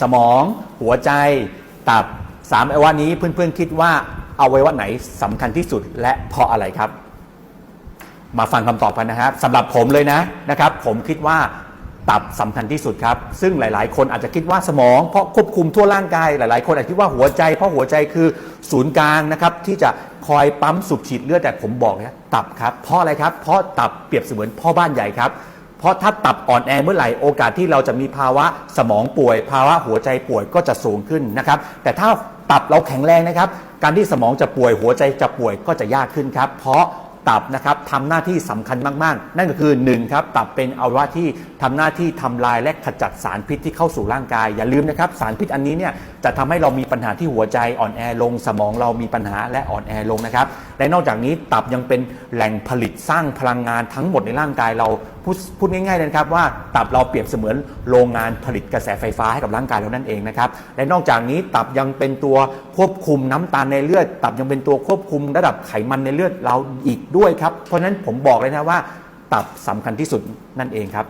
สมอง หัวใจ ตับสามอวัยวะนี้เพื่อนๆคิดว่าอวัยวะไหนสำคัญที่สุดและเพราะอะไรครับ มาฟังคำตอบกันนะครับสำหรับผมเลยนะนะครับ ผมคิดว่าตับสำคัญที่สุดครับ ซึ่งหลาย ๆ คนอาจจะคิดว่าสมองเพราะควบคุมทั่วร่างกาย หลาย ๆ คนอาจจะคิดว่าหัวใจ เพราะหัวใจคือศูนย์กลางนะครับที่จะคอยปั๊มสูบฉีดเลือดแต่ผมบอกนะตับครับเพราะอะไรครับ เพราะตับเปรียบเสมือนพ่อบ้านใหญ่ครับ เพราะถ้าตับอ่อนแอเมื่อไหร่โอกาสที่เราจะมีภาวะสมองป่วย ภาวะหัวใจป่วยก็จะสูงขึ้นนะครับ แต่ถ้าตับเราแข็งแรงนะครับ การที่สมองจะป่วยหัวใจจะป่วยก็จะยากขึ้นครับ เพราะตับนะครับทำหน้าที่สำคัญมาก ๆ นั่นก็คือ1ครับตับเป็นอวัยวะที่ทำหน้าที่ทำลายและขจัดสารพิษที่เข้าสู่ร่างกาย อย่าลืมนะครับ สารพิษอันนี้เนี่ยจะทำให้เรามีปัญหาที่หัวใจอ่อนแอลง สมองเรามีปัญหาและอ่อนแอลงนะครับ และนอกจากนี้ตับยังเป็นแหล่งผลิตสร้างพลังงานทั้งหมดในร่างกายเราพูดพูดง่ายๆเลยนะครับว่าตับเราเปรียบเสมือนโรงงานผลิตกระแสไฟฟ้าให้กับร่างกายเรานั่นเองนะครับและนอกจากนี้ตับยังเป็นตัวควบคุมน้ำตาลในเลือด ตับยังเป็นตัวควบคุมระดับไขมันในเลือดเราอีกด้วยครับเพราะฉะนั้นผมบอกเลยนะว่า ตับสำคัญที่สุดนั่นเองครับ